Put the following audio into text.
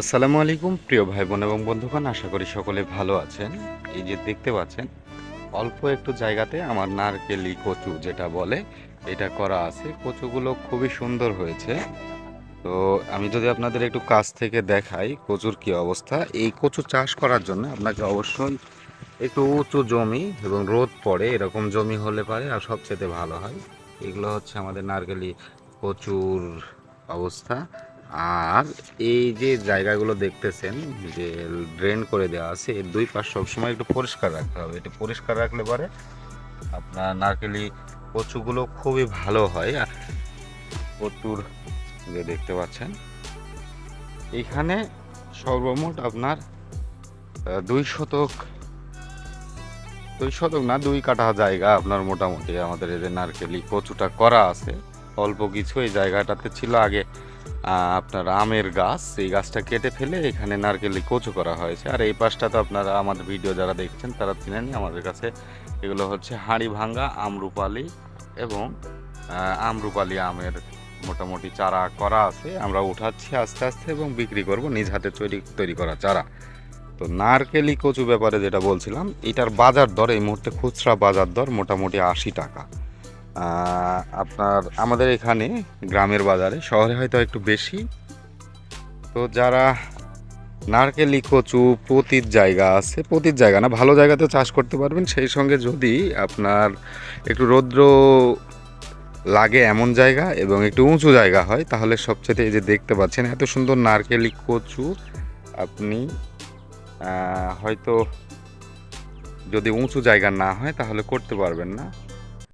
আসসালামু আলাইকুম, প্রিয় ভাই বোন এবং বন্ধুগণ, আশা করি সকলে ভালো আছেন। এই যে দেখতে পাচ্ছেন, অল্প একটু জায়গাতে আমার নারকেলি কচু যেটা বলে, এটা করা আছে। কচুগুলো খুবই সুন্দর হয়েছে। তো আমি যদি আপনাদের একটু কাছ থেকে দেখাই কচুর কি অবস্থা। এই কচু চাষ করার জন্য আপনাকে অবশ্যই একটু উঁচু জমি এবং রোদ পড়ে, এরকম জমি হলে পারে, আর সবচেয়ে ভালো হয়। এগুলো হচ্ছে আমাদের নারকেলি কচুর অবস্থা। আর এই যে জায়গাগুলো দেখতেছেন, যে ড্রেন করে দেওয়া আছে, এর দুই পাশ সবসময় একটু পরিষ্কার রাখতে হবে। এটা পরিষ্কার রাখলে পরে আপনার নারকেলি কচুগুলো খুবই ভালো হয়। আর কচুর যে দেখতে পাচ্ছেন, এখানে সর্বমোট আপনার দুই শতক দুই শতক না, দুই কাঠা জায়গা আপনার মোটামুটি আমাদের যে নারকেলি কচুটা করা আছে। অল্প কিছু এই জায়গাটাতে ছিল আগে আপনার আমের গাছ এই গাছটা কেটে ফেলে এখানে নারকেলি কচু করা হয়েছে। আর এই পাশটা তো আপনারা আমাদের ভিডিও যারা দেখছেন, তারা চিনেন আমাদের কাছে এগুলো হচ্ছে হাঁড়ি ভাঙ্গা, আমরুপালি এবং আমরুপালি আমের মোটামুটি চারা করা আছে। আমরা উঠাচ্ছি আস্তে আস্তে এবং বিক্রি করব নিজ হাতে তৈরি তৈরি করা চারা। তো নারকেলি কচু ব্যাপারে যেটা বলছিলাম, এটার বাজার দর এই মুহূর্তে খুচরা বাজার দর মোটামুটি আশি টাকা। আপনার, আমাদের এখানে গ্রামের বাজারে, শহরে হয়তো একটু বেশি। তো যারা নারকেলি কচু পতির জায়গা আছে পতির জায়গা না, ভালো জায়গাতে চাষ করতে পারবেন। সেই সঙ্গে যদি আপনার একটু রৌদ্র লাগে এমন জায়গা এবং একটু উঁচু জায়গা হয়, তাহলে সবচেয়ে এই যে দেখতে পাচ্ছেন, এত সুন্দর নারকেলি কচু আপনি হয়তো যদি উঁচু জায়গা না হয়, তাহলে করতে পারবেন না।